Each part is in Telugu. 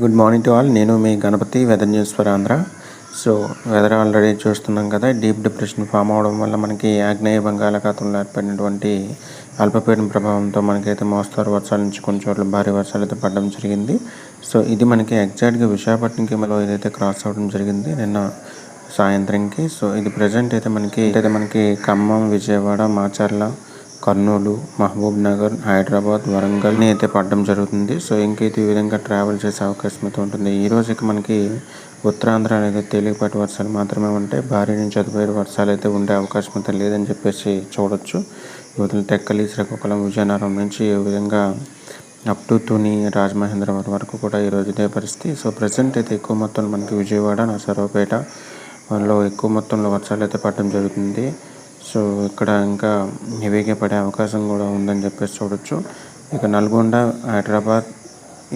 గుడ్ మార్నింగ్ టు ఆల్ నేను మీ Ganapathi weather news for Andhra so weather already చూస్తున్నాం కదా. డీప్ డిప్రెషన్ ఫామ్ అవడం వల్ల మనకి ఆగ్నేయ బంగాళాఖాతంలో ఏర్పడినటువంటి అల్పపీడన ప్రభావంతో మనకైతే మోస్తారు వర్షాల నుంచి కొన్ని చోట్ల భారీ వర్షాలు అయితే పడడం జరిగింది. సో ఇది మనకి ఎగ్జాక్ట్గా విశాఖపట్నంకి మళ్ళీ ఇదైతే క్రాస్ అవ్వడం జరిగింది నిన్న సాయంత్రంకి. సో ఇది ప్రజెంట్ అయితే మనకి అయితే మనకి ఖమ్మం విజయవాడ మాచర్ల కర్నూలు మహబూబ్ నగర్ హైదరాబాద్ వరంగల్ అయితే పడడం జరుగుతుంది. సో ఇంకైతే ఈ విధంగా ట్రావెల్ చేసే అవకాశం అయితే ఉంటుంది. ఈ రోజుకి మనకి ఉత్తరాంధ్ర అనేది తేలికపాటి వర్షాలు మాత్రమే ఉంటాయి భారీ నుంచి అతిభారీ వర్షాలు అయితే ఉండే అవకాశం అయితే లేదని చెప్పేసి చూడొచ్చు. యువతలు తెక్కలి శ్రీకాకుళం విజయనగరం నుంచి ఈ విధంగా అప్ టు తుని రాజమహేంద్రవరం వరకు కూడా ఈరోజు ఇదే పరిస్థితి. సో ప్రజెంట్ అయితే ఎక్కువ మొత్తంలో మనకి విజయవాడ నరసరావుపేట లో ఎక్కువ మొత్తంలో వర్షాలు అయితే పడడం జరుగుతుంది. సో ఇక్కడ ఇంకా హెవీగా పడే అవకాశం కూడా ఉందని చెప్పేసి చూడొచ్చు. ఇక నల్గొండ హైదరాబాద్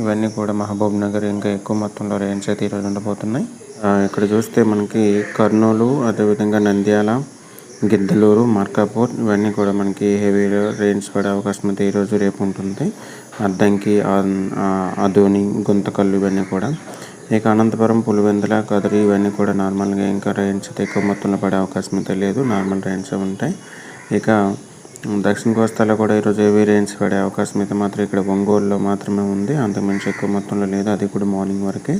ఇవన్నీ కూడా మహబూబ్ నగర్ ఇంకా ఎక్కువ మొత్తంలో రేంజ్ అయితే ఈరోజు ఉండబోతున్నాయి. ఇక్కడ చూస్తే మనకి కర్నూలు అదేవిధంగా నంద్యాల గిద్దలూరు మార్కాపూర్ ఇవన్నీ కూడా మనకి హెవీ రేంజ్ పడే అవకాశం అయితే ఈరోజు రేపు ఉంటుంది. అద్దంకి అదోని గుంతకల్లు ఇవన్నీ కూడా. ఇక అనంతపురం పులివెందుల కదిరి ఇవన్నీ కూడా నార్మల్గా ఇంకా రైన్స్ అయితే ఎక్కువ మొత్తంలో పడే అవకాశం అయితే లేదు. నార్మల్ రైన్స్ ఉంటాయి. ఇక దక్షిణ కోస్తాలో కూడా ఈరోజు హెవీ రైన్స్ పడే అవకాశం అయితే మాత్రం ఇక్కడ ఒంగోలులో మాత్రమే ఉంది. అంతకుమించి ఎక్కువ మొత్తంలో లేదు. అది కూడా మార్నింగ్ వరకే.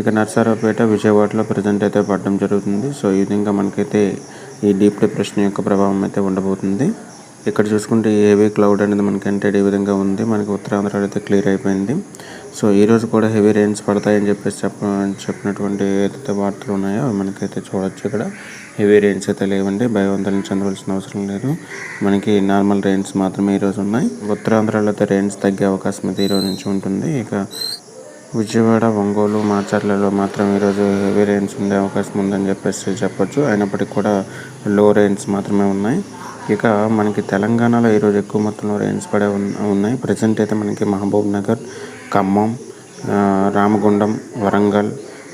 ఇక నర్సారావుపేట విజయవాడలో ప్రజెంట్ అయితే పడడం జరుగుతుంది. సో ఈ విధంగా మనకైతే ఈ డీప్ డిప్రెషన్ యొక్క ప్రభావం అయితే ఉండబోతుంది. ఇక్కడ చూసుకుంటే హెవీ క్లౌడ్ అనేది మనకి ఎంటైడ్ ఈ విధంగా ఉంది. మనకి ఉత్తరాంధ్రలో అయితే క్లియర్ అయిపోయింది. సో ఈరోజు కూడా హెవీ రెయిన్స్ పడతాయని చెప్పేసి చెప్ప చెప్పినటువంటి ఏదైతే వార్తలు ఉన్నాయో మనకైతే చూడొచ్చు ఇక్కడ. హెవీ రెయిన్స్ అయితే లేవండి. భయవంతులను చెందవలసిన అవసరం లేదు. మనకి నార్మల్ రెయిన్స్ మాత్రమే ఈరోజు ఉన్నాయి. ఉత్తరాంధ్రలో అయితే రెయిన్స్ తగ్గే అవకాశం అయితే ఈరోజు నుంచి ఉంటుంది. ఇక విజయవాడ ఒంగోలు మాచర్లలో మాత్రం ఈరోజు హెవీ రెయిన్స్ ఉండే అవకాశం ఉందని చెప్పేసి చెప్పొచ్చు. అయినప్పటికీ కూడా లో రెయిన్స్ మాత్రమే ఉన్నాయి. ఇక మనకి తెలంగాణలో ఈరోజు ఎక్కువ మొత్తంలో రైన్స్ పడే ఉన్నాయి. ప్రజెంట్ అయితే మనకి మహబూబ్ నగర్ ఖమ్మం రామగుండం వరంగల్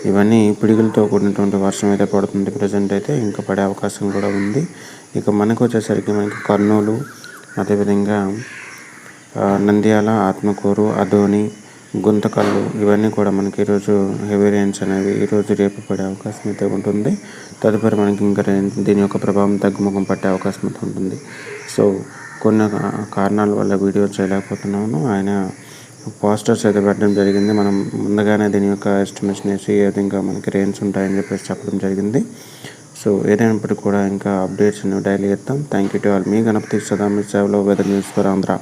ఇవన్నీ పిడుగులతో కూడినటువంటి వర్షం అయితే పడుతుంది. ప్రజెంట్ అయితే ఇంకా పడే అవకాశం కూడా ఉంది. ఇక మనకు వచ్చేసరికి మనకి కర్నూలు అదేవిధంగా నంద్యాల ఆత్మకూరు అదోని గుంతకళ్ళు ఇవన్నీ కూడా మనకి ఈరోజు హెవీ రేంజ్ అనేవి ఈరోజు రేపు పడే అవకాశం అయితే ఉంటుంది. తదుపరి మనకి ఇంకా దీని యొక్క ప్రభావం తగ్గుముఖం పట్టే అవకాశం అయితే ఉంటుంది. సో కొన్ని కారణాల వల్ల వీడియో చేయలేకపోతున్నాను. ఆయన పోస్టర్స్ అయితే పెట్టడం జరిగింది. మనం ముందుగానే దీని యొక్క ఎస్టిమేషన్ వేసి ఏ విధంగా మనకి రేంజ్ ఉంటాయని చెప్పేసి చెప్పడం జరిగింది. సో ఏదైనప్పటికీ కూడా ఇంకా అప్డేట్స్ డైలీ ఇస్తాం థ్యాంక్ యూ టు ఆల్ మీ గణపతి సదా మీ సేవలో వెదర్ న్యూస్ ఫర్ ఆంధ్ర